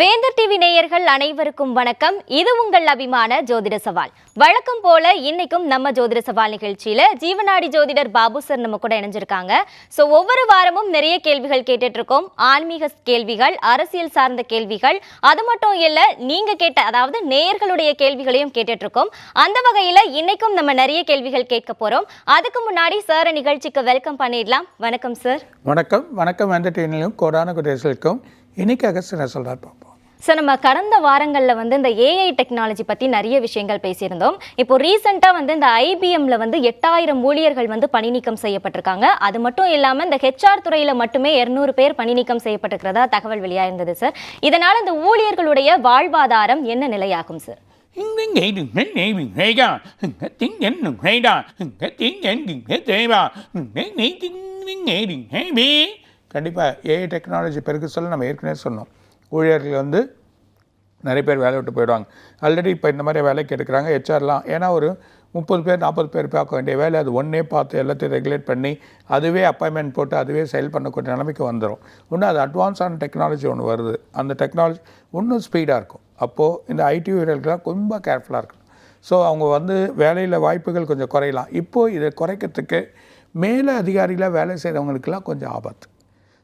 வேந்தர் டிவி நேயர்கள் அனைவருக்கும் வணக்கம். இது உங்கள் அபிமான ஜோதிட சவால். வழக்கம் போல இன்னைக்கும் நம்ம ஜோதிட சவால் நிகழ்ச்சியில ஜீவனாடி ஜோதிடர் பாபு சார் நம்ம கூட இணைஞ்சிருக்காங்க. ஸோ ஒவ்வொரு வாரமும் நிறைய கேள்விகள் கேட்டுட்டு இருக்கோம் ஆன்மீக கேள்விகள் அரசியல் சார்ந்த கேள்விகள் அது மட்டும் இல்ல நீங்க கேட்ட அதாவது நேயர்களுடைய கேள்விகளையும் கேட்டுட்டு இருக்கோம் அந்த வகையில இன்னைக்கும் நம்ம நிறைய கேள்விகள் கேட்க போறோம். அதுக்கு முன்னாடி சார் நிகழ்ச்சிக்கு வெல்கம் பண்ணிடலாம். வணக்கம் சார் வணக்கம். வணக்கம் என்டர்டெயினிலும் கோடான குடியரசுக்கும் இன்னைக்கு அகஸ்ட் சொல்கிறார் பார்ப்போம் சார் நம்ம கடந்த வாரங்களில் வந்து இந்த ஏஐ டெக்னாலஜி பற்றி நிறைய விஷயங்கள் பேசியிருந்தோம். இப்போ ரீசெண்டாக வந்து இந்த ஐபிஎம்ல வந்து எட்டாயிரம் ஊழியர்கள் வந்து பணி நீக்கம் செய்யப்பட்டிருக்காங்க. அது மட்டும் இல்லாமல் இந்த ஹெச்ஆர் துறையில் மட்டுமே இரநூறு பேர் பணி நீக்கம் செய்யப்பட்டிருக்கிறதா தகவல் வெளியாயிருந்தது சார் இதனால் இந்த ஊழியர்களுடைய வாழ்வாதாரம் என்ன நிலையாகும் சார் கண்டிப்பாக ஏஐ டெக்னாலஜி பெருக்கு சொல்ல நம்ம ஏற்கனவே சொன்னோம். ஊழியர்கள் வந்து நிறைய பேர் வேலை விட்டு போயிடுவாங்க. ஆல்ரெடி இப்போ இந்த மாதிரி வேலைக்கு எடுக்கிறாங்க ஹெச்ஆர்லாம் ஏன்னா ஒரு முப்பது பேர் நாற்பது பேர் பார்க்க வேண்டிய வேலை அது ஒன்றே பார்த்து எல்லாத்தையும் ரெகுலேட் பண்ணி அதுவே அப்பாயின்மெண்ட் போட்டு அதுவே செயல் பண்ணக்கூடிய நிலைமைக்கு வந்துடும் இன்னும் அது அட்வான்ஸான டெக்னாலஜி ஒன்று வருது. அந்த டெக்னாலஜி இன்னும் ஸ்பீடாக இருக்கும். அப்போது இந்த ஐடி வீரர்கள்லாம் ரொம்ப கேர்ஃபுல்லாக இருக்கணும். ஸோ அவங்க வந்து வேலையில் வாய்ப்புகள் கொஞ்சம் குறையலாம். இப்போது இதை குறைக்கிறதுக்கு மேலே அதிகாரிகளாக வேலை செய்கிறவங்களுக்கெல்லாம் கொஞ்சம் ஆபத்து.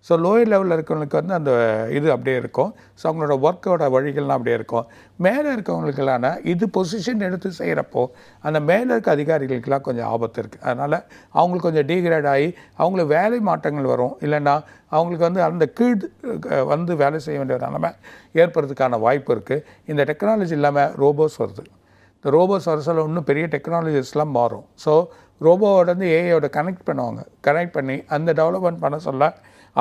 ஸோ லோயர் லெவலில் இருக்கவங்களுக்கு வந்து அந்த இது அப்படியே இருக்கும். ஸோ அவங்களோட ஒர்க்கோட வழிகள்லாம் அப்படியே இருக்கும். மேலே இருக்கவங்களுக்கெல்லாம் இது பொசிஷன் எடுத்து செய்கிறப்போ அந்த மேலே இருக்க அதிகாரிகளுக்கெல்லாம் கொஞ்சம் ஆபத்து இருக்குது அதனால் அவங்களுக்கு கொஞ்சம் டீக்ரேட் ஆகி அவங்களுக்கு வேலை மாற்றங்கள் வரும். இல்லைன்னா அவங்களுக்கு வந்து அந்த கீழ் வந்து வேலை செய்ய வேண்டிய நிலைமை ஏற்படுறதுக்கான வாய்ப்பு இருக்குது இந்த டெக்னாலஜி இல்லாமல் ரோபோஸ் வருது. இந்த ரோபோஸ் வர சொல்ல இன்னும் பெரிய டெக்னாலஜிஸ்லாம் மாறும். ஸோ ரோபோவோட வந்து ஏஐயோட கனெக்ட் பண்ணுவாங்க. கனெக்ட் பண்ணி அந்த டெவலப்மெண்ட் பண்ண சொல்ல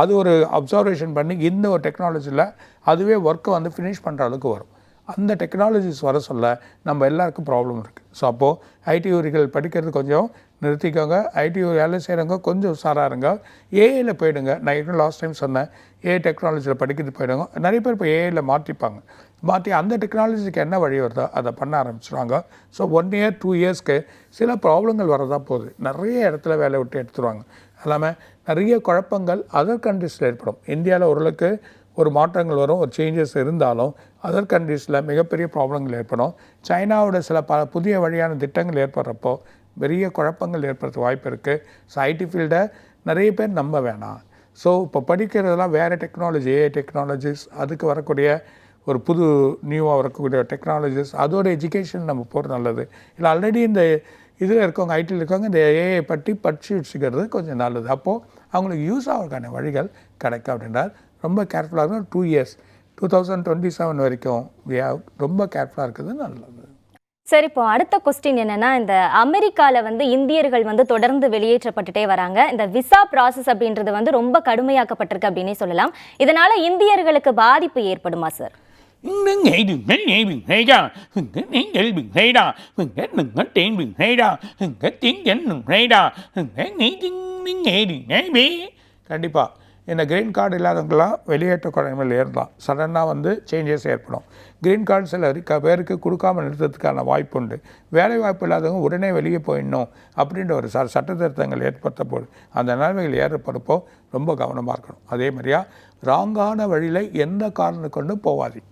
அது ஒரு அப்சர்வேஷன் பண்ணி இந்த ஒரு டெக்னாலஜியில் அதுவே ஒர்க்கை வந்து ஃபினிஷ் பண்ணுற அளவுக்கு வரும். அந்த டெக்னாலஜிஸ் வர சொல்ல நம்ம எல்லாருக்கும் ப்ராப்ளம் இருக்குது ஸோ அப்போது ஐடியூரிகள் படிக்கிறது கொஞ்சம் நிறுத்திக்கோங்க. ஐடி வேலை செய்கிறவங்க கொஞ்சம் உஷாராருங்க ஏஐயில் போயிடுங்க. நான் இன்னும் லாஸ்ட் டைம் சொன்னேன். ஏஐ டெக்னாலஜியில் படிக்கிறது போயிடுங்க. நிறைய பேர் இப்போ ஏஐயில் மாற்றிப்பாங்க. மாற்றி அந்த டெக்னாலஜிக்கு என்ன வழி வருதோ அதை பண்ண ஆரம்பிச்சிடுவாங்க ஸோ ஒன் இயர் டூ இயர்ஸ்க்கு சில ப்ராப்ளங்கள் வரதா போகுது. நிறைய இடத்துல வேலை விட்டு எடுத்துருவாங்க. இல்லாமல் நிறைய குழப்பங்கள் அதர் கண்ட்ரீஸில் ஏற்படும். இந்தியாவில் ஓரளவுக்கு ஒரு மாற்றங்கள் வரும் ஒரு சேஞ்சஸ் இருந்தாலும் அதர் கண்ட்ரீஸில் மிகப்பெரிய ப்ராப்ளங்கள் ஏற்படும். சைனாவோட சில பல புதிய வழியான திட்டங்கள் ஏற்படுறப்போ பெரிய குழப்பங்கள் ஏற்படுறதுக்கு வாய்ப்பு இருக்குது ஸோ ஐடி ஃபீல்டை நிறைய பேர் நம்ப வேணாம். ஸோ இப்போ படிக்கிறதெல்லாம் வேறு டெக்னாலஜி ஏஐ டெக்னாலஜிஸ் அதுக்கு வரக்கூடிய ஒரு புது நியூவாக வரக்கூடிய டெக்னாலஜிஸ் அதோட எஜுகேஷன் நம்ம போகிறது நல்லது. இல்லை ஆல்ரெடி இந்த இதில் இருக்கவங்க ஐடியில் இருக்கவங்க இந்த ஏஐ பற்றி பற்றி வச்சுக்கிறது கொஞ்சம் நல்லது. அப்போது அவங்களுக்கு யூஸ் ஆகிறதுக்கான வழிகள் கிடைக்கும் அப்படின்றார். ரொம்ப கேர்ஃபுல்லாக இருக்கும் two years two thousand twenty seven வரைக்கும் ரொம்ப கேர்ஃபுல்லாக இருக்கிறது நல்லது. சார் இப்போ அடுத்த கொஸ்டின் என்னன்னா இந்த அமெரிக்காவில் வந்து இந்தியர்கள் வந்து தொடர்ந்து வெளியேற்றப்பட்டுட்டே வராங்க. இந்த விசா ப்ராசஸ் அப்படின்றது வந்து ரொம்ப கடுமையாக்கப்பட்டிருக்கு அப்படின்னே சொல்லலாம். இதனால இந்தியர்களுக்கு பாதிப்பு ஏற்படுமா சார் கண்டிப்பாக இந்த க்ரீன் கார்டு இல்லாதவங்களாம் வெளியேற்ற குறைமையில் ஏறலாம். சடனாக வந்து சேஞ்சஸ் ஏற்படும். க்ரீன் கார்டு சில க- பேருக்கு கொடுக்காம நிறுத்தத்துக்கான வாய்ப்பு உண்டு. வேலை வாய்ப்பு இல்லாதவங்க உடனே வெளியே போயிடணும் அப்படின்ற ஒரு ச சட்ட திருத்தங்கள் ஏற்படுத்த போது அந்த நிலைமைகள் ஏற்படுறப்போ ரொம்ப கவனமாக இருக்கணும். அதே மாதிரியா ராங்கான வழியில் எந்த காரணம் கொண்டும் போவாதீங்க.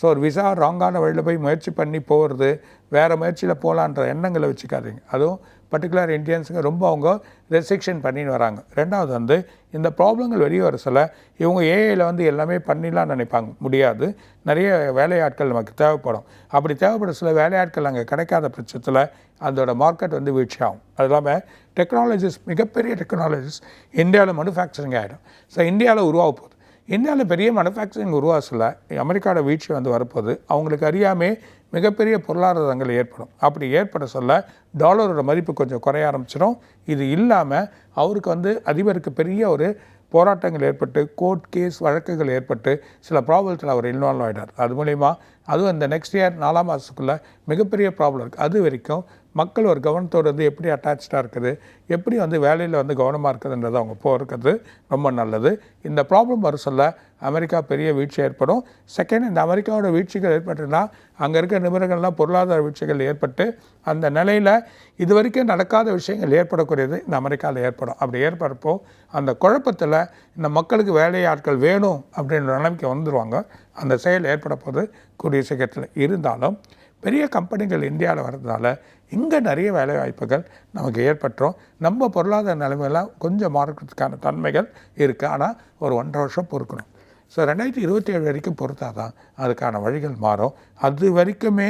ஸோ ஒரு விசா ராங்கான வழியில் போய் முயற்சி பண்ணி போகிறது வேறு முயற்சியில் போகலான்ற எண்ணங்களை வச்சுக்காதீங்க. அதுவும் பர்டிகுலர் இந்தியன்ஸுங்க ரொம்ப அவங்க ரெஸ்ட்ரிக்ஷன் பண்ணின்னு வராங்க. ரெண்டாவது வந்து இந்த ப்ராப்ளங்கள் வெளியே வர சில இவங்க ஏஐயில் வந்து எல்லாமே பண்ணிடலாம்னு நினைப்பாங்க. முடியாது. நிறைய வேலையாட்கள் நமக்கு தேவைப்படும். அப்படி தேவைப்படும் சில வேலையாட்கள் அங்கே கிடைக்காத பட்சத்தில் அதோட மார்க்கெட் வந்து வீழ்ச்சி ஆகும் அது இல்லாமல் டெக்னாலஜிஸ் மிகப்பெரிய டெக்னாலஜிஸ் இந்தியாவில் மேனுஃபேக்சரிங் ஆகிடும் ஸோ இந்தியாவில் உருவாக போகுது. இந்தியாவில் பெரிய மேனுஃபேக்சரிங் உருவாசல அமெரிக்காவோட வீழ்ச்சி வந்து வரப்போது அவங்களுக்கு அறியாமே மிகப்பெரிய பொருளாதாரங்கள் ஏற்படும். அப்படி ஏற்பட சொல்ல டாலரோட மதிப்பு கொஞ்சம் குறைய ஆரம்பிச்சிடும் இது இல்லாமல் அவருக்கு வந்து அதிபருக்கு பெரிய ஒரு போராட்டங்கள் ஏற்பட்டு கோர்ட் கேஸ் வழக்குகள் ஏற்பட்டு சில ப்ராப்ளத்தில் அவர் இன்வால்வ் ஆகிட்டார் அது மூலிமா அதுவும் இந்த நெக்ஸ்ட் இயர் நாலாம் மாதத்துக்குள்ளே மிகப்பெரிய ப்ராப்ளம் இருக்குது அது வரைக்கும் மக்கள் ஒரு கவனத்தோடு வந்து எப்படி அட்டாச்சாக இருக்குது எப்படி வந்து வேலையில் வந்து கவனமாக இருக்குதுன்றது அவங்க போகிறது ரொம்ப நல்லது. இந்த ப்ராப்ளம் வர சொல்ல அமெரிக்கா பெரிய வீழ்ச்சி ஏற்படும். செகண்ட் இந்த அமெரிக்காவோட வீழ்ச்சிகள் ஏற்பட்டுன்னா அங்கே இருக்க நிபுணர்கள்லாம் பொருளாதார வீழ்ச்சிகள் ஏற்பட்டு அந்த நிலையில் இது வரைக்கும் நடக்காத விஷயங்கள் ஏற்படக்கூடியது இந்த அமெரிக்காவில் ஏற்படும். அப்படி ஏற்படுறப்போ அந்த குழப்பத்தில் இந்த மக்களுக்கு வேலையாட்கள் வேணும் அப்படின்ற நிலைமைக்கு வந்துடுவாங்க அந்த செயல் ஏற்பட போது கூடிய சீக்கிரத்தில் இருந்தாலும் பெரிய கம்பெனிகள் இந்தியாவில் வர்றதுனால இங்கே நிறைய வேலை வாய்ப்புகள் நமக்கு ஏற்பட்டுரும். நம்ம பொருளாதார நிலைமையெல்லாம் கொஞ்சம் மாறுறதுக்கான தன்மைகள் இருக்குது ஆனால் ஒரு ஒன்றரை வருஷம் பொறுக்கணும். ஸோ ரெண்டாயிரத்தி இருபத்தி ஏழு வரைக்கும் பொறுத்தா தான் அதுக்கான வழிகள் மாறும். அது வரைக்குமே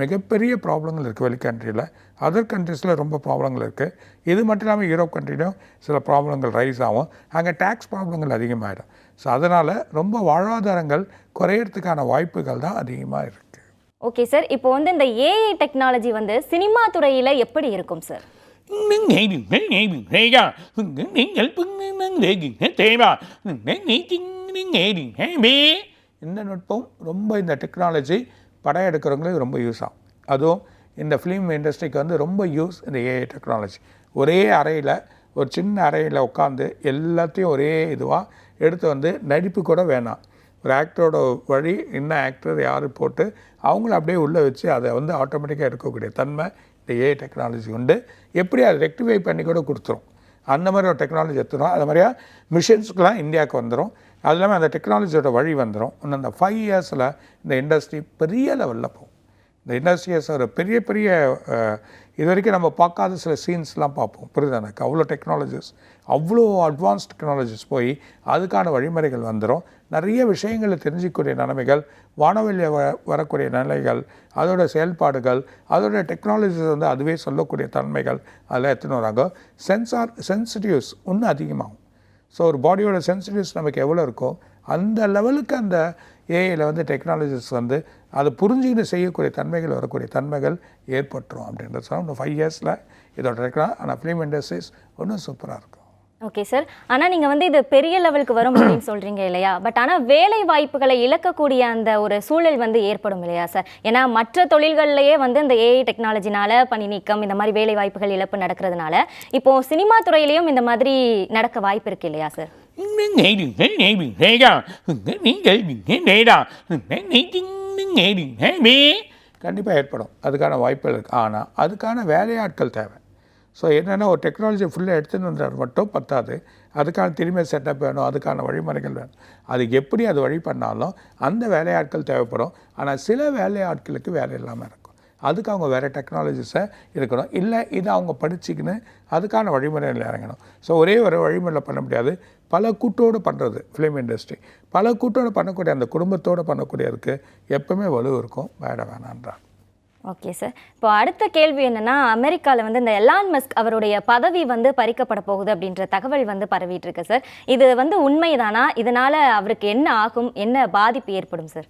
மிகப்பெரிய ப்ராப்ளங்கள் இருக்குது வெளி கண்ட்ரியில் அதர் கண்ட்ரிஸில் ரொம்ப ப்ராப்ளங்கள் இருக்குது இது மட்டும் இல்லாமல் யூரோப் கண்ட்ரிலையும் சில ப்ராப்ளங்கள் ரைஸ் ஆகும். அங்கே டேக்ஸ் ப்ராப்ளங்கள் அதிகமாகிடும் ஸோ அதனால் ரொம்ப வாழ்வாதாரங்கள் குறையிறதுக்கான வாய்ப்புகள் தான் அதிகமாக இருக்குது ஓகே சார் இப்போ வந்து இந்த ஏஐ டெக்னாலஜி வந்து சினிமா துறையில் எப்படி இருக்கும் சார் இந்த நுட்பம் ரொம்ப இந்த டெக்னாலஜி படம் எடுக்கிறவங்களுக்கு ரொம்ப யூஸ் ஆகும். அதுவும் இந்த ஃபிலிம் இண்டஸ்ட்ரிக்கு வந்து ரொம்ப யூஸ் இந்த ஏஐ டெக்னாலஜி ஒரே அறையில் ஒரு சின்ன அறையில் உட்காந்து எல்லாத்தையும் ஒரே இதுவாக எடுத்து வந்து நடிப்பு கூட வேணாம். ஒரு ஆக்டரோட வழி என்ன ஆக்டர் யார் போட்டு அவங்கள அப்படியே உள்ளே வச்சு அதை வந்து ஆட்டோமேட்டிக்காக எடுக்கக்கூடிய தன்மை இந்த ஏஐ டெக்னாலஜி உண்டு. எப்படி அதை ரெக்டிஃபை பண்ணி கூட கொடுத்துரும். அந்த மாதிரி ஒரு டெக்னாலஜி எடுத்துரும். அது மாதிரியா மிஷின்ஸ்க்கெலாம் இந்தியாவுக்கு வந்துடும் அது இல்லாமல் அந்த டெக்னாலஜியோட வழி வந்துடும் இன்னும் இந்த ஃபைவ் இயர்ஸில் இந்த இண்டஸ்ட்ரி பெரிய லெவலில் போகும். இந்த இண்டஸ்ட்ரியஸ் ஒரு பெரிய பெரிய இது வரைக்கும் நம்ம பார்க்காத சில சீன்ஸ்லாம் பார்ப்போம். புரியுது எனக்கு? அவ்வளோ டெக்னாலஜிஸ் அவ்வளோ அட்வான்ஸ் டெக்னாலஜிஸ் போய் அதுக்கான வழிமுறைகள் வந்துடும் நிறைய விஷயங்களை தெரிஞ்சிக்கூடிய நிலைமைகள் வானவெளியில் வ வரக்கூடிய நிலைகள் அதோட செயல்பாடுகள் அதோட டெக்னாலஜிஸ் வந்து அதுவே சொல்லக்கூடிய தன்மைகள் அதெல்லாம் எடுத்துன்னு வராங்க? சென்சார் சென்சிட்டிவ்ஸ் இன்னும் அதிகமாகும். ஸோ ஒரு பாடியோட சென்சிட்டிவ்ஸ் நமக்கு எவ்வளோ இருக்கோ அந்த லெவலுக்கு அந்த ஏஐயில் வந்து டெக்னாலஜிஸ் வந்து அதை புரிஞ்சுக்கிட்டு செய்யக்கூடிய தன்மைகள் வரக்கூடிய தன்மைகள் ஏற்பட்டுரும் அப்படின்றது சொன்னால் இன்னும் ஃபைவ் இயர்ஸில் இதோட டெக்னா ஆனால் ஃபிலிம் இண்டஸ்ட்ரீஸ் இன்னும் சூப்பராக இருக்கும். ஓகே சார் ஆனால் நீங்கள் வந்து இது பெரிய லெவலுக்கு வரும் அப்படின்னு சொல்கிறீங்க இல்லையா? பட் ஆனால் வேலை வாய்ப்புகளை இழக்கக்கூடிய அந்த ஒரு சூழல் வந்து ஏற்படும் இல்லையா சார் ஏன்னா மற்ற தொழில்கள்லையே வந்து இந்த ஏஐ டெக்னாலஜினால பணி நீக்கம் இந்த மாதிரி வேலை வாய்ப்புகள் இழப்பு நடக்கிறதுனால இப்போ சினிமா துறையிலையும் இந்த மாதிரி நடக்க வாய்ப்பு இருக்கு இல்லையா சார் கண்டிப்பாக ஏற்படும். அதுக்கான வாய்ப்புகள் இருக்குது ஆனால் அதுக்கான வேலையாட்கள் தேவை. ஸோ என்னென்னா ஒரு டெக்னாலஜி ஃபுல்லாக எடுத்துன்னு வந்தார் மட்டும் பத்தாது. அதுக்கான திரும்ப செட்டப் வேணும் அதுக்கான வழிமுறைகள் வேணும். அது எப்படி அது வழி பண்ணாலும் அந்த வேலையாட்கள் தேவைப்படும். ஆனால் சில வேலையாட்களுக்கு வேலை இல்லாமல் இருக்கும். அதுக்கு அவங்க வேறு டெக்னாலஜிஸை இருக்கணும். இல்லை இதை அவங்க படிச்சுக்கின்னு அதுக்கான வழிமுறையில் இறங்கணும். ஸோ ஒரே ஒரு வழிமுறையில் பண்ண முடியாது. பல கூட்டோடு பண்ணுறது ஃபிலிம் இண்டஸ்ட்ரி பல கூட்டோடு பண்ணக்கூடிய அந்த குடும்பத்தோடு பண்ணக்கூடியதுக்கு எப்பவுமே வலு இருக்கும். வேட வேணான்றான். ஓகே சார் இப்போ அடுத்த கேள்வி என்னென்னா அமெரிக்காவில் வந்து இந்த எலான் மஸ்க் அவருடைய பதவி வந்து பறிக்கப்பட போகுது அப்படின்ற தகவல் வந்து பரவிட்டு இருக்கு சார் இது வந்து உண்மைதானா? இதனால் அவருக்கு என்ன ஆகும்? என்ன பாதிப்பு ஏற்படும் சார்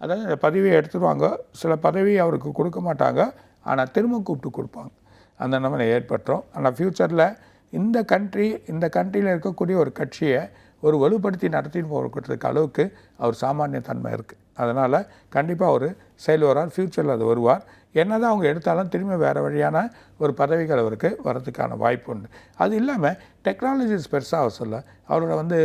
அதாவது பதவியை எடுத்துருவாங்க. சில பதவி அவருக்கு கொடுக்க மாட்டாங்க. ஆனால் திரும்ப கூப்பிட்டு கொடுப்பாங்க. அந்த நிலைமை ஏற்பட்டுரும் ஆனால் ஃப்யூச்சரில் இந்த கண்ட்ரி இந்த கண்ட்ரியில் இருக்கக்கூடிய ஒரு கட்சியை ஒரு வலுப்படுத்தி நடத்தின்னு போகிறதுக்கு அளவுக்கு அவர் சாமானிய தன்மை இருக்குது அதனால் கண்டிப்பாக அவர் செயல் வரார் ஃப்யூச்சரில் அது வருவார். என்னதான் அவங்க எடுத்தாலும் திரும்ப வேறு வழியான ஒரு பதவிகள் அவருக்கு வரதுக்கான வாய்ப்பு உண்டு. அது இல்லாமல் டெக்னாலஜிஸ் பெருசாக சொல்ல அவரோட வந்து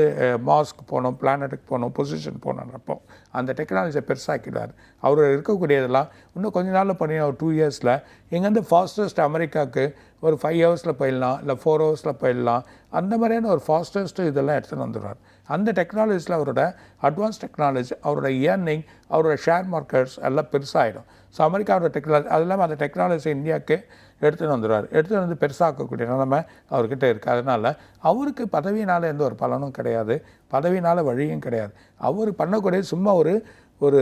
மாஸ்க்கு போகணும் பிளானட்டுக்கு போகணும் பொசிஷன் போகணுன்றப்போ அந்த டெக்னாலஜியை பெருசாக்கிடுவார். அவர் இருக்கக்கூடியதெல்லாம் இன்னும் கொஞ்ச நாளில் பண்ணி ஒரு டூ இயர்ஸில் இங்கேருந்து ஃபாஸ்டஸ்ட் அமெரிக்காவுக்கு ஒரு ஃபைவ் ஹவர்ஸில் போயிடலாம் இல்லை ஃபோர் ஹவர்ஸில் போயிடலாம். அந்த மாதிரியான ஒரு ஃபாஸ்டஸ்ட் இதெல்லாம் எடுத்துகிட்டு வந்துடுவார். அந்த டெக்னாலஜியில் அவரோட அட்வான்ஸ் டெக்னாலஜி அவரோட ஏர்னிங் அவரோட ஷேர் மார்க்கெட்ஸ் எல்லாம் பெருசாகிடும் ஸோ அமெரிக்காவோட டெக்னாலஜி அது இல்லாமல் அந்த டெக்னாலஜி இந்தியாவுக்கு எடுத்துகிட்டு வந்துடுவார் எடுத்துகிட்டு வந்து பெருசாக்கக்கூடிய நிலைமை அவர்கிட்ட இருக்குது அதனால் அவருக்கு பதவியினால் எந்த ஒரு பலனும் கிடையாது. பதவியினால் வழியும் கிடையாது. அவர் பண்ணக்கூடிய சும்மா ஒரு ஒரு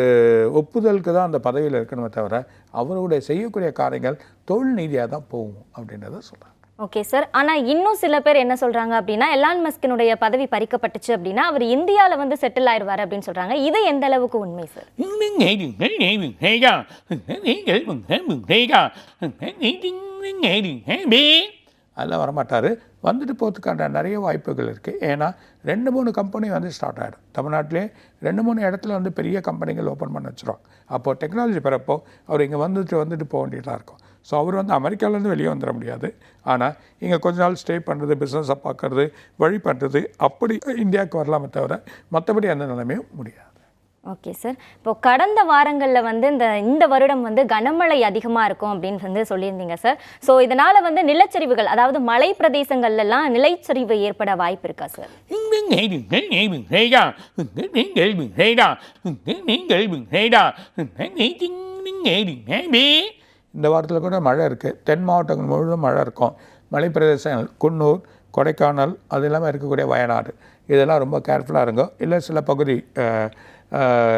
ஒப்புதலுக்கு தான் அந்த பதவியில் இருக்கணுமே தவிர அவருடைய செய்யக்கூடிய காரியங்கள் தொழில் நீதியாக தான் போகும் அப்படின்றத சொல்கிறார் ஓகே சார் ஆனால் இன்னும் சில பேர் என்ன சொல்கிறாங்க அப்படின்னா எலான் மஸ்கினுடைய பதவி பறிக்கப்பட்டுச்சு அப்படின்னா அவர் இந்தியாவில் வந்து செட்டில் ஆயிடுவார் அப்படின்னு சொல்கிறாங்க இது எந்த அளவுக்கு உண்மை சார் அதெல்லாம் வரமாட்டார். வந்துட்டு போகிறதுக்கான நிறைய வாய்ப்புகள் இருக்குது ஏன்னா ரெண்டு மூணு கம்பெனி வந்து ஸ்டார்ட் ஆகிடும் தமிழ்நாட்டிலே ரெண்டு மூணு இடத்துல வந்து பெரிய கம்பெனிகள் ஓப்பன் பண்ண வச்சுருவாங்க. அப்போது டெக்னாலஜி பிறப்போ அவர் இங்கே வந்துட்டு வந்துட்டு போக வேண்டியதாக இருக்கும். ஸோ அவர் வந்து அமெரிக்காவிலேருந்து வெளியே வந்துட முடியாது ஆனால் இங்கே கொஞ்ச நாள் ஸ்டே பண்ணுறது பிஸ்னஸை பார்க்குறது வழி பண்ணுறது அப்படி இந்தியாவுக்கு வரலாமே தவிர மற்றபடி அந்த நிலைமையும் முடியாது ஓகே சார் இப்போ கடந்த வாரங்களில் வந்து இந்த இந்த வருடம் வந்து கனமழை அதிகமாக இருக்கும் அப்படின்னு வந்து சொல்லியிருந்தீங்க சார் ஸோ இதனால வந்து நிலச்சரிவுகள் அதாவது மலை பிரதேசங்கள்ல எல்லாம் நிலச்சரிவு ஏற்பட வாய்ப்பு இருக்கா சார் இந்த வாரத்தில் கூட மழை இருக்குது தென் மாவட்டங்கள் முழுவதும் மழை இருக்கும். மலைப்பிரதேசங்கள் குன்னூர் கொடைக்கானல் அது இல்லாமல் இருக்கக்கூடிய வயநாடு. இதெல்லாம் ரொம்ப கேர்ஃபுல்லாக இருக்கும் இல்லை சில பகுதி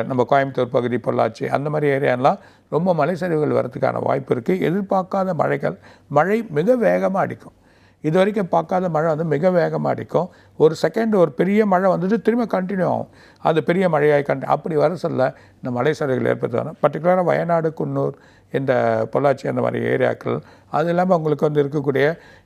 நம்ம கோயம்புத்தூர் பகுதி பொள்ளாச்சி அந்த மாதிரி ஏரியாலாம் ரொம்ப மலைச்சரிவுகள் வரதுக்கான வாய்ப்பு இருக்குது எதிர்பார்க்காத மழைகள் மழை மிக வேகமாக அடிக்கும். இது வரைக்கும் பார்க்காத மழை வந்து மிக வேகமாக அடிக்கும். ஒரு செகண்ட் ஒரு பெரிய மழை வந்துட்டு திரும்ப கண்டினியூ ஆகும். அது பெரிய மழையாய் கண்டி அப்படி வர சொல்ல இந்த மலை சரிவுகள் ஏற்படுத்துவாங்க பர்டிகுலராக வயநாடு குன்னூர் இந்த பொள்ளாச்சி அந்த மாதிரி ஏரியாக்கள் அது இல்லாமல் உங்களுக்கு வந்து இருக்கக்கூடிய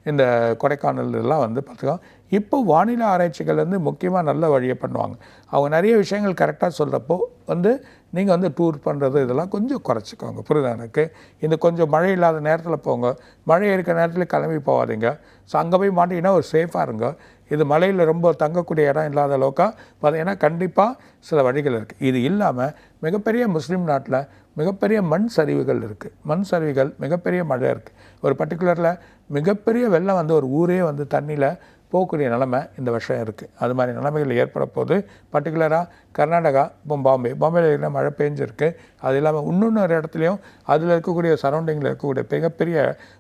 இந்த கொடைக்கானல் இதெல்லாம் வந்து பார்த்துக்கோங்க இப்போ வானிலை ஆராய்ச்சிகள் வந்து முக்கியமாக நல்ல வழியை பண்ணுவாங்க. அவங்க நிறைய விஷயங்கள் கரெக்டாக சொல்கிறப்போ வந்து நீங்கள் வந்து டூர் பண்ணுறது இதெல்லாம் கொஞ்சம் குறைச்சிக்கோங்க. புரியுதா எனக்கு? இந்த கொஞ்சம் மழை இல்லாத நேரத்தில் போங்க. மழை இருக்கிற நேரத்தில் கிளம்பி போகாதீங்க. ஸோ அங்கே போய் மாட்டிங்கன்னா ஒரு சேஃபாக இருங்க. இது மலையில் ரொம்ப தங்கக்கூடிய இடம் இல்லாத அளவுக்கா பார்த்தீங்கன்னா கண்டிப்பாக சில வழிகள் இருக்குது இது இல்லாமல் மிகப்பெரிய முஸ்லீம் நாட்டில் மிகப்பெரிய மண் சரிவுகள் இருக்குது மண் சரிவுகள் மிகப்பெரிய மழை இருக்குது ஒரு பர்டிகுலரில் மிகப்பெரிய வெள்ளம் வந்து ஒரு ஊரே வந்து தண்ணியில் போகக்கூடிய நிலமை இந்த வருஷம் இருக்குது அது மாதிரி நிலைமைகள் ஏற்பட போது பர்டிகுலராக கர்நாடகா இப்போ பாம்பே. பாம்பேயில் இருக்கிற மழை பெஞ்சிருக்கு. அது இல்லாமல் இன்னொன்று இடத்துலையும் அதில் இருக்கக்கூடிய சரௌண்டிங்கில் இருக்கக்கூடிய மிகப்பெரிய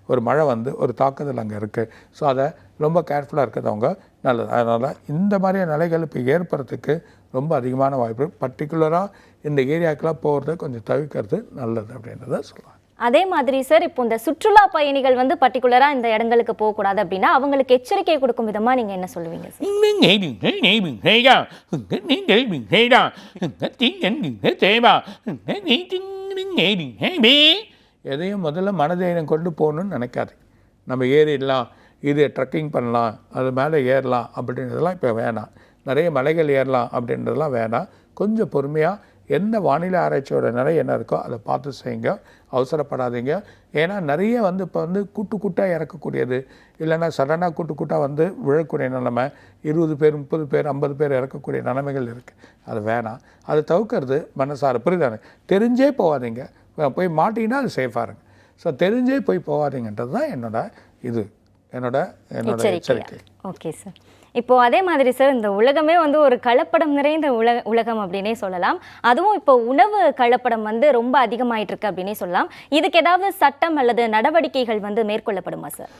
ஒரு மழை வந்து ஒரு தாக்குதல் அங்கே இருக்குது ஸோ அதை ரொம்ப கேர்ஃபுல்லாக இருக்கிறதவங்க நல்லது அதனால் இந்த மாதிரியான நிலைகள் இப்போ ஏற்படுறதுக்கு ரொம்ப அதிகமான வாய்ப்பு பர்டிகுலராக இந்த ஏரியாக்கெலாம் போகிறத கொஞ்சம் தவிர்க்கிறது நல்லது அப்படின்றத சொல்லலாம் அதே மாதிரி சார் இப்போ இந்த சுற்றுலா பயணிகள் வந்து பர்டிகுலராக இந்த இடங்களுக்கு போகக்கூடாது அப்படின்னா அவங்களுக்கு எச்சரிக்கை கொடுக்கும் விதமாக நீங்கள் என்ன சொல்லுவீங்க சார் எதையும் முதல்ல மனதைரியம் கொண்டு போகணும்னு நினைக்காது நம்ம ஏறிடலாம் இது ட்ரக்கிங் பண்ணலாம் அது மேலே ஏறலாம் அப்படின்றதெல்லாம் இப்போ வேணாம். நிறைய மலைகள் ஏறலாம் அப்படின்றதெல்லாம் வேணாம். கொஞ்சம் பொறுமையாக என்ன வானிலை ஆராய்ச்சியோட நிலை என்ன இருக்கோ அதை பார்த்து செய்யுங்க. அவசரப்படாதீங்க. ஏன்னா நிறைய வந்து இப்போ வந்து கூட்டு கூட்டாக இறக்கக்கூடியது. இல்லைன்னா சடனாக கூட்டு கூட்டாக வந்து விழக்கூடிய நிலைமை இருபது பேர் முப்பது பேர் ஐம்பது பேர் இறக்கக்கூடிய நிலைமைகள் இருக்குது அது வேணாம். அது தவிர்க்கிறது மனசார புரிதானே தெரிஞ்சே போகாதீங்க. போய் மாட்டிங்கன்னா அது சேஃபாக இருங்க ஸோ தெரிஞ்சே போய் போகாதீங்கன்றது தான் என்னோடய இது. என்னோட என்னோட எச்சரிக்கை. ஓகே சார் இப்போ அதே மாதிரி சார் இந்த உலகமே வந்து ஒரு கலப்படம் நிறைந்த உலக உலகம் அப்படின்னே சொல்லலாம். அதுவும் இப்போ உணவு கலப்படம் வந்து ரொம்ப அதிகமாயிட்டு இருக்கு அப்படின்னே சொல்லலாம். இதுக்கு ஏதாவது சட்டம் அல்லது நடவடிக்கைகள் வந்து மேற்கொள்ளப்படுமா சார்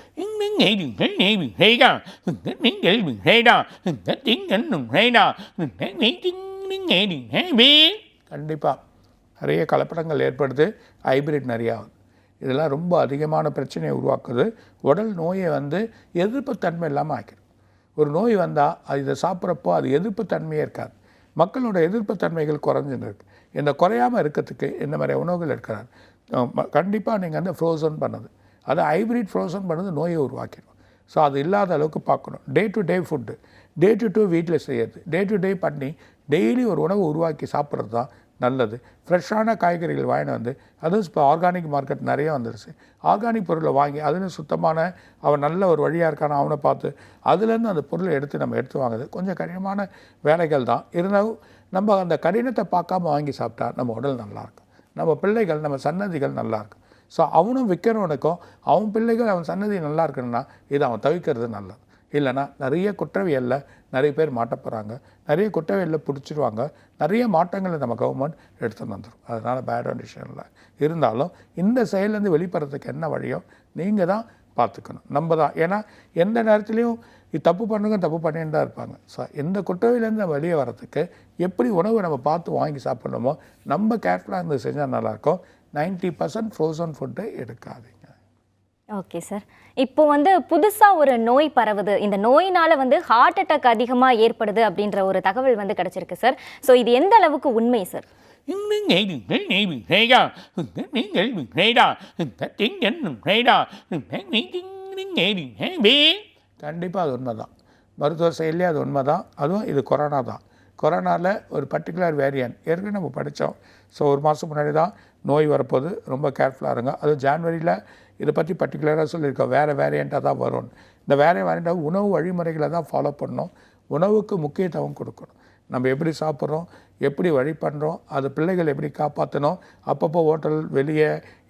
கண்டிப்பாக நிறைய கலப்படங்கள் ஏற்படுது. ஹைபிரிட் நிறையா ஆகுது இதெல்லாம் ரொம்ப அதிகமான பிரச்சனையை உருவாக்குது. உடல் நோயை வந்து எதிர்ப்புத்தன்மை இல்லாமல் ஆக்கிடும் ஒரு நோய் வந்தால் அது இதை சாப்பிட்றப்போ அது எதிர்ப்புத்தன்மையே இருக்காது. மக்களோட எதிர்ப்புத்தன்மைகள் குறைஞ்சுன்னு இருக்குது இந்த குறையாமல் இருக்கிறதுக்கு இந்த மாதிரி உணவுகள் இருக்கிறார் கண்டிப்பாக நீங்கள் வந்து ஃப்ரோசன் பண்ணது. அது ஹைபிரிட் ஃப்ரோசன் பண்ணது நோயை உருவாக்கிடும் ஸோ அது இல்லாத அளவுக்கு பார்க்கணும். Day to day food day to day வீட்டில் செய்யறது. டே டு டே பண்ணி டெய்லி ஒரு உணவு உருவாக்கி சாப்பிட்றது தான் நல்லது. ஃப்ரெஷ்ஷான காய்கறிகள் வாங்கிட்டு வந்து அதுவும் இப்போ ஆர்கானிக் மார்க்கெட் நிறைய வந்துருச்சு. ஆர்கானிக் பொருளை வாங்கி அதுன்னு சுத்தமான அவன் நல்ல ஒரு வழியாக இருக்கான அவனை பார்த்து அதுலேருந்து அந்த பொருளை எடுத்து நம்ம எடுத்து வாங்குது கொஞ்சம் கடினமான வேலைகள் தான். இருந்தாலும் நம்ம அந்த கடினத்தை பார்க்காம வாங்கி சாப்பிட்டா நம்ம உடல் நல்லாயிருக்கும் நம்ம பிள்ளைகள் நம்ம சன்னதிகள் நல்லாயிருக்கும் ஸோ அவனும் விற்கிறவனுக்கும் அவன் பிள்ளைகள் அவன் சன்னதி நல்லா இருக்கணும்னா இதை அவன் தவிர்க்கிறது நல்லது. இல்லைன்னா நிறைய குற்றவியலில் நிறைய பேர் மாட்ட போகிறாங்க நிறைய குற்றவியலில் பிடிச்சிருவாங்க. நிறைய மாற்றங்களை நம்ம கவர்மெண்ட் எடுத்துன்னு வந்துடும் அதனால் பேட் விஷயம் இல்லை. இருந்தாலும் இந்த செயலேருந்து வெளிப்படுறதுக்கு என்ன வழியோ நீங்கள் தான் பார்த்துக்கணும். நம்ம தான். ஏன்னா எந்த நேரத்துலையும் இது தப்பு பண்ணுங்க தப்பு பண்ணிட்டு தான் இருப்பாங்க. ஸோ எந்த குற்றவிலேருந்து நம்ம வெளியே வர்றதுக்கு எப்படி உணவு நம்ம பார்த்து வாங்கி சாப்பிட்ணுமோ நம்ம கேர்ஃபுல்லாக இருந்து செஞ்சால் நல்லாயிருக்கும் நைன்ட்டி பர்சன்ட் ஃப்ரோசன் ஃபுட்டு எடுக்காதீங்க. Okay sir. இப்போ வந்து புதுசாக ஒரு நோய் பரவுது. இந்த நோயினால் வந்து ஹார்ட் அட்டாக் அதிகமாக ஏற்படுது அப்படின்ற ஒரு தகவல் வந்து கிடச்சிருக்கு சார். ஸோ இது எந்த அளவுக்கு உண்மை சார்? கண்டிப்பாக அது உண்மை தான் மருத்துவ செயலே அது உண்மை தான் அதுவும் இது கொரோனா தான். கொரோனாவில் ஒரு பர்டிகுலர் வேரியன்ட் ஏற்கனவே நம்ம படித்தோம் ஸோ ஒரு மாதம் முன்னாடி தான் நோய் வரப்போகுது. ரொம்ப கேர்ஃபுல்லாக இருங்க. அதுவும் ஜான்வரியில் இதை பற்றி பர்டிகுலராக சொல்லியிருக்கோம். வேறு வேரியண்ட்டாக தான் வரும். இந்த வேறு வேரியண்ட்டாக உணவு வழிமுறைகளை தான் ஃபாலோ பண்ணணும். உணவுக்கு முக்கியத்துவம் கொடுக்கணும். நம்ம எப்படி சாப்பிட்றோம் எப்படி வழி பண்ணுறோம் அது பிள்ளைகள் எப்படி காப்பாற்றணும் அப்பப்போ ஹோட்டல் வெளியே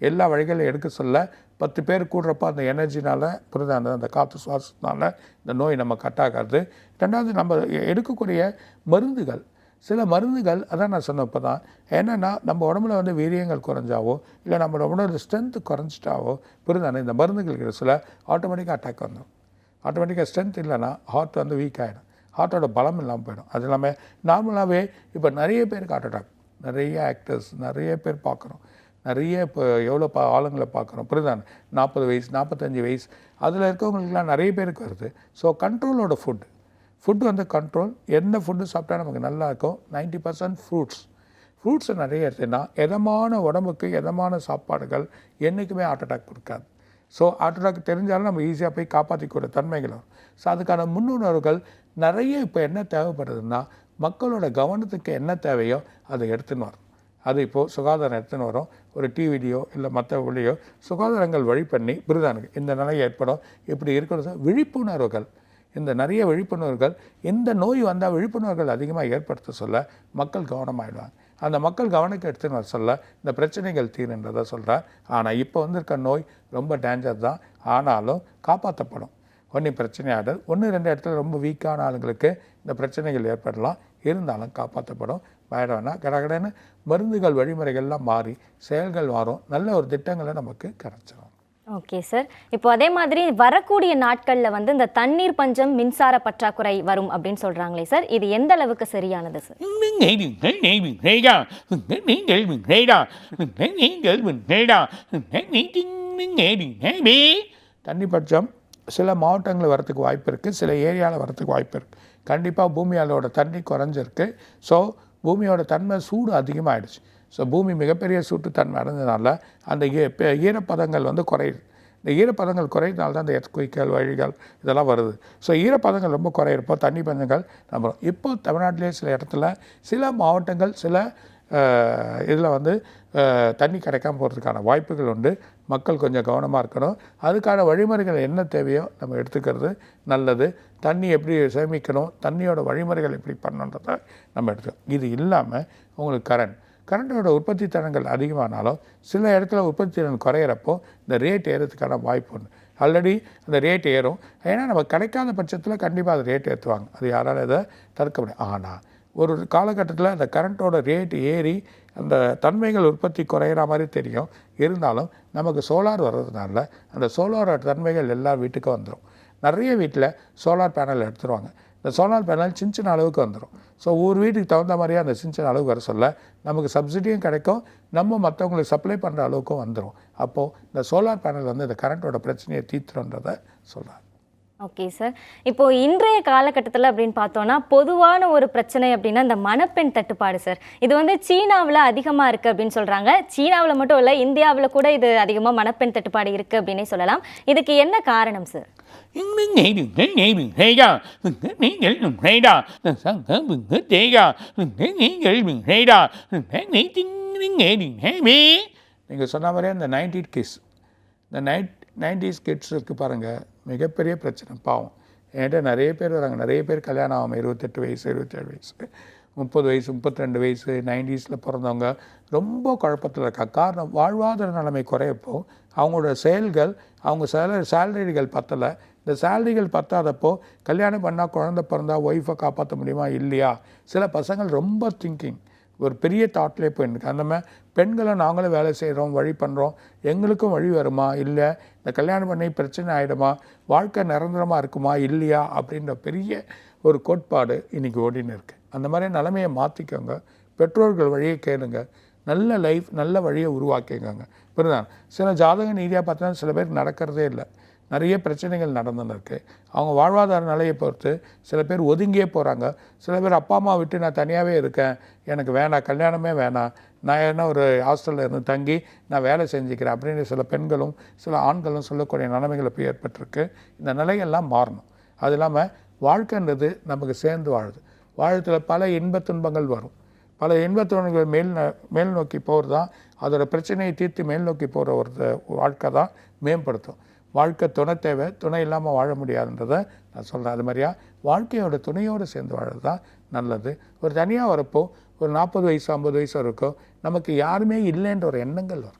எல்லா வழிகளும் எடுக்க சொல்ல பத்து பேர் கூடுறப்ப அந்த எனர்ஜினால் புரிதா அந்த அந்த காற்று சுவாசத்தினால இந்த நோய் நம்ம கட்டாகாது ரெண்டாவது நம்ம எடுக்கக்கூடிய மருந்துகள் சில மருந்துகள் அதான் நான் சொன்னப்போ தான் என்னென்னா நம்ம உடம்புல வந்து வீரியங்கள் குறைஞ்சாவோ இல்லை நம்ம உடம்புல ஸ்ட்ரென்த்து குறைஞ்சிட்டாவோ புரிந்தானே இந்த மருந்துகள் சில ஆட்டோமேட்டிக்காக அட்டாக் வந்துடும் ஆட்டோமேட்டிக்காக ஸ்ட்ரென்த் இல்லைன்னா ஹார்ட் வந்து வீக் ஆகிடும் ஹார்ட்டோட பலம் இல்லாமல் போயிடும். அது இல்லாமல் நார்மலாகவே இப்போ நிறைய பேருக்கு ஹார்ட் அட்டாக் நிறைய ஆக்டர்ஸ் நிறைய பேர் பார்க்குறோம். நிறைய இப்போ எவ்வளோ பா ஆளுங்களை பார்க்குறோம். புரியுதானே நாற்பது வயசு நாற்பத்தஞ்சு வயசு. அதில் இருக்கவங்களுக்குலாம் நிறைய பேருக்கு வருது. ஸோ கண்ட்ரோலோட ஃபுட் ஃபுட்டு வந்து கண்ட்ரோல் எந்த ஃபுட்டு சாப்பிட்டா நமக்கு நல்லா இருக்கும்? நைன்ட்டி பர்சன்ட் ஃப்ரூட்ஸ் ஃப்ரூட்ஸை நிறைய எடுத்தீங்கன்னா எதமான உடம்புக்கு எதமான சாப்பாடுகள் என்றைக்குமே ஹார்ட் அட்டாக் கொடுக்காது. ஸோ ஹார்ட் அட்டாக் தெரிஞ்சாலும் நம்ம ஈஸியாக போய் காப்பாற்றிக்கூடிய தன்மைகள் வரும். ஸோ அதுக்கான முன்னுணர்வுகள் நிறைய இப்போ என்ன தேவைப்படுதுன்னா மக்களோட கவனத்துக்கு என்ன தேவையோ அதை எடுத்துன்னு வரும். அது இப்போது சுகாதாரம் எடுத்துன்னு வரும். ஒரு டிவிலையோ இல்லை மற்ற வழியோ சுகாதாரங்கள் வழி பண்ணி பிரிதானுக்கு இந்த நிலை ஏற்படும். இப்படி இருக்கிறது? விழிப்புணர்வுகள். இந்த நிறைய விழிப்புணர்வுகள் இந்த நோய் வந்தால் விழிப்புணர்வுகள் அதிகமாக ஏற்படுத்த சொல்ல மக்கள் கவனமாயிடுவாங்க. அந்த மக்கள் கவனಕ್ಕೆ எடுத்துன்னு வர சொல்ல இந்த பிரச்சனைகள் தீருன்றதை சொல்கிறேன் ஆனால் இப்போ வந்திருக்க நோய் ரொம்ப டேஞ்சர் தான். ஆனாலும் காப்பாற்றப்படும் ஒன்றும் பிரச்சனை ஒன்று ரெண்டு இடத்துல ரொம்ப வீக்கான ஆளுங்களுக்கு இந்த பிரச்சனைகள் ஏற்படலாம். இருந்தாலும் காப்பாற்றப்படும் பயட வேணாம். கடகடன்னு மருந்துகள் வழிமுறைகள்லாம் மாறி செயல்கள் மாறும். நல்ல ஒரு திட்டங்களை நமக்கு கிடைச்சிடும் ஓகே சார் இப்போ அதே மாதிரி வரக்கூடிய நாட்களில் வந்து இந்த தண்ணீர் பஞ்சம் மின்சார பற்றாக்குறை வரும் அப்படின்னு சொல்கிறாங்களே சார் இது எந்த அளவுக்கு சரியானது சார் தண்ணி பட்சம் சில மாவட்டங்களில் வரத்துக்கு வாய்ப்பு இருக்குது சில ஏரியாவில் வரத்துக்கு வாய்ப்பு இருக்குது கண்டிப்பாக பூமியாலோட தண்ணி குறைஞ்சிருக்கு. ஸோ பூமியோட தன்மை சூடு அதிகமாகிடுச்சு ஸோ பூமி மிகப்பெரிய சூட்டுத்தன்மை அடைஞ்சதுனால அந்த ஈ- பெ- ஈரப்பதங்கள் வந்து குறையுது. இந்த ஈரப்பதங்கள் குறையிறதுனால தான் இந்த எர்த்குயிக்கல் வழிகள் இதெல்லாம் வருது. ஸோ ஈரப்பதங்கள் ரொம்ப குறையிறப்போ தண்ணி பஞ்சங்கள் நம்புகிறோம் இப்போ தமிழ்நாட்டிலே சில இடத்துல சில மாவட்டங்கள் சில இதில் வந்து தண்ணி கிடைக்காம போகிறதுக்கான வாய்ப்புகள் உண்டு. மக்கள் கொஞ்சம் கவனமாக இருக்கணும். அதுக்கான வழிமுறைகள் என்ன தேவையோ நம்ம எடுத்துக்கிறது நல்லது. தண்ணி எப்படி சேமிக்கணும் தண்ணியோட வழிமுறைகள் எப்படி பண்ணணுன்றதை நம்ம எடுத்துக்கணும். இது இல்லாமல் உங்களுக்கு கரண்ட் கரண்டோட உற்பத்தி திறன்கள் அதிகமானாலும் சில இடத்துல உற்பத்தி திறன் குறையிறப்போ இந்த ரேட் ஏறதுக்கான வாய்ப்பு உண்டு. ஆல்ரெடி அந்த ரேட் ஏறும். ஏன்னா நம்ம கிடைக்காத பட்சத்தில் கண்டிப்பாக அது ரேட் ஏற்றுவாங்க அது யாராலும் இதை தடுக்க முடியும். ஆனால் ஒரு காலகட்டத்தில் அந்த கரண்ட்டோட ரேட் ஏறி அந்த தன்மைகள் உற்பத்தி குறையிற மாதிரி தெரியும். இருந்தாலும் நமக்கு சோலார் வர்றதுனால அந்த சோலாரோட தன்மைகள் எல்லா வீட்டுக்கும் வந்துடும் நிறைய வீட்டில் சோலார் பேனல் எடுத்துருவாங்க. இந்த சோலார் பேனல் சின்ன சின்ன அளவுக்கு வந்துடும் ஸோ ஒரு வீட்டுக்கு தகுந்த மாதிரியே அந்த சின்ன சின்ன அளவுக்கு வர சொல்ல நமக்கு சப்சிடியும் கிடைக்கும் நம்ம மற்றவங்களுக்கு சப்ளை பண்ணுற அளவுக்கும் வந்துடும் அப்போது இந்த சோலார் பேனல் வந்து இந்த கரண்ட்டோட பிரச்சனையை தீர்த்துறோன்றதை சொல்கிறாங்க ஓகே சார் இப்போ இன்றைய காலகட்டத்தில் அப்படின்னு பார்த்தோன்னா பொதுவான ஒரு பிரச்சனை அப்படின்னா இந்த மணப்பெண் தட்டுப்பாடு சார் இது வந்து சீனாவில் அதிகமாக இருக்குது அப்படின்னு சொல்கிறாங்க சீனாவில் மட்டும் இல்லை இந்தியாவில் கூட இது அதிகமாக மணப்பெண் தட்டுப்பாடு இருக்குது அப்படின்னே சொல்லலாம். இதுக்கு என்ன காரணம் சார் நீங்கள் சொன்ன மாதிரியே இந்த நைன்டி கிட்ஸ் இந்த நைட் நைன்டிஸ் கிட்ஸ் இருக்குது பாருங்கள் மிகப்பெரிய பிரச்சனை பாவம். என்கிட்ட நிறைய பேர் வராங்க. நிறைய பேர் கல்யாணம் ஆகும் இருபத்தெட்டு வயசு இருபத்தேழு வயசு முப்பது வயசு முப்பத்திரெண்டு வயசு நைன்டிஸில் பிறந்தவங்க ரொம்ப குழப்பத்தில் இருக்காங்க காரணம் வாழ்வாதார நிலைமை குறையப்போ அவங்களோட செயல்கள் அவங்க சேல சேலரிகள் பத்தலை. இந்த சேலரிகள் பத்தாதப்போ கல்யாணம் பண்ணால் குழந்தை பிறந்தா ஒய்ஃபை காப்பாற்ற முடியுமா? இல்லையா? சில பசங்கள் ரொம்ப திங்கிங் ஒரு பெரிய தாட்லேயே போயிருக்கு அந்த மாதிரி பெண்களை நாங்களும் வேலை செய்கிறோம் வழி பண்ணுறோம் எங்களுக்கும் வழி வருமா? இல்லை இந்த கல்யாணம் பண்ணி பிரச்சனை ஆகிடுமா வாழ்க்கை நிரந்தரமாக இருக்குமா? இல்லையா? அப்படின்ற பெரிய ஒரு கோட்பாடு இன்றைக்கி ஓடின்னு இருக்கு. அந்த மாதிரி நிலமையை மாற்றிக்கோங்க பெற்றோர்கள் வழியை கேளுங்க. நல்ல லைஃப் நல்ல வழியை உருவாக்கிக்கோங்க. புரியுதா? சில ஜாதக நீதியாக பார்த்தோன்னா சில பேர் நடக்கிறதே இல்லை. நிறைய பிரச்சனைகள் நடந்துன்னு இருக்குது அவங்க வாழ்வாதார நிலையை பொறுத்து சில பேர் ஒதுங்கியே போகிறாங்க சில பேர் அப்பா அம்மா விட்டு நான் தனியாகவே இருக்கேன். எனக்கு வேணாம் கல்யாணமே வேணாம். நான் என்ன ஒரு ஹாஸ்டலில் இருந்து தங்கி நான் வேலை செஞ்சுக்கிறேன் அப்படின்னு சில பெண்களும் சில ஆண்களும் சொல்லக்கூடிய நிலைமைகள் இப்போ ஏற்பட்டிருக்கு. இந்த நிலையெல்லாம் மாறணும். அது இல்லாமல் வாழ்க்கைன்றது நமக்கு சேர்ந்து வாழுது. வாழ்த்தில் பல இன்பத் துன்பங்கள் வரும். பல இன்பத்துவங்கள் மேல் ந- மேல் நோக்கி போகிறது தான் அதோடய பிரச்சனையை தீர்த்து மேல் நோக்கி போகிற ஒரு வாழ்க்கை தான் மேம்படுத்தும். வாழ்க்கை துணை தேவை துணை இல்லாமல் வாழ முடியாதுன்றதை நான் சொல்கிறேன் அது மாதிரியா? வாழ்க்கையோட துணையோடு சேர்ந்து வாழறது தான் நல்லது. ஒரு தனியாக வரப்போ ஒரு நாற்பது வயசு ஐம்பது வயசு வரைக்கும் நமக்கு யாருமே இல்லைன்ற ஒரு எண்ணங்கள் வரும்.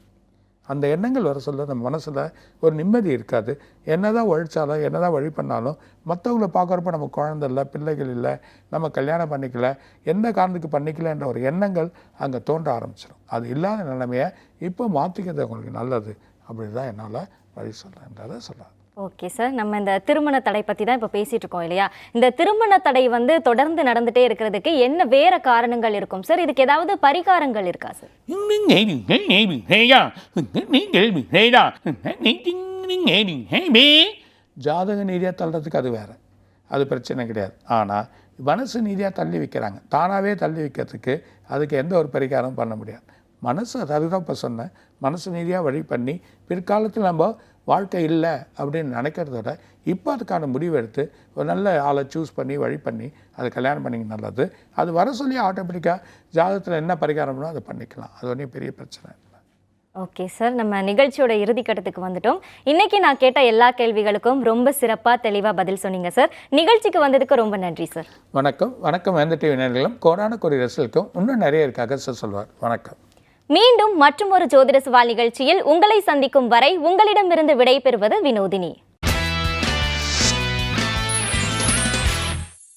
அந்த எண்ணங்கள் வர சொல்ல நம்ம மனசில் ஒரு நிம்மதி இருக்காது. என்னதான் உழைச்சாலும் என்னதான் வழி பண்ணாலும் மற்றவங்கள பார்க்குறப்ப நம்ம குழந்த இல்லை பிள்ளைகள் இல்லை நம்ம கல்யாணம் பண்ணிக்கல எந்த காரணத்துக்கு பண்ணிக்கலன்ற ஒரு எண்ணங்கள் அங்கே தோன்ற ஆரம்பிச்சிடும் அது இல்லாத நிலைமையை இப்போ மாற்றிக்கிறது உங்களுக்கு நல்லது. அப்படி தான் என்னால் வழி சொல்கிறேன்றதை சொல்கிறேன் ஓகே சார் நம்ம இந்த திருமண தடை பற்றி தான் இப்போ பேசிட்டு இருக்கோம் இல்லையா? இந்த திருமண தடை வந்து தொடர்ந்து நடந்துட்டே இருக்கிறதுக்கு என்ன வேற காரணங்கள் இருக்கும் சார் இதுக்கு ஏதாவது பரிகாரங்கள் இருக்கா சார் ஜாதக நீதியாக தள்ளுறதுக்கு அது வேறு. அது பிரச்சனை கிடையாது. ஆனால் மனசு நீதியாக தள்ளி வைக்கிறாங்க. தானாகவே தள்ளி வைக்கிறதுக்கு அதுக்கு எந்த ஒரு பரிகாரமும் பண்ண முடியாது. மனசு அதுதான் இப்போ சொன்னேன். மனசு நீதியாக வழி பண்ணி பிற்காலத்தில் நம்ம வாழ்க்கை இல்லை அப்படின்னு நினைக்கிறத விட இப்போ அதுக்கான முடிவு எடுத்து ஒரு நல்ல ஆளை சூஸ் பண்ணி வழி பண்ணி அதை கல்யாணம் பண்ணிக்க நல்லது. அது வர சொல்லி ஆட்டோமேட்டிக்காக ஜாதகத்தில் என்ன பரிகாரம்னோ அதை பண்ணிக்கலாம். அது ஒன்றும் பெரிய பிரச்சனை ஓகே சார் நம்ம நிகழ்ச்சியோட இறுதி கட்டத்துக்கு வந்துட்டோம். இன்னைக்கு நான் கேட்ட எல்லா கேள்விகளுக்கும் ரொம்ப சிறப்பாக தெளிவாக பதில் சொன்னீங்க சார் நிகழ்ச்சிக்கு வந்ததுக்கு ரொம்ப நன்றி சார் வணக்கம். வணக்கம் வேந்த டிவி நேர்களும் கோடான கொடி ரசலுக்கும் இன்னும் நிறைய இருக்காக சார் சொல்வார். வணக்கம். மீண்டும் மற்றும் ஒரு ஜோதிட சவால் நிகழ்ச்சியில் உங்களை சந்திக்கும் வரை உங்களிடமிருந்து விடை பெறுவது வினோதினி.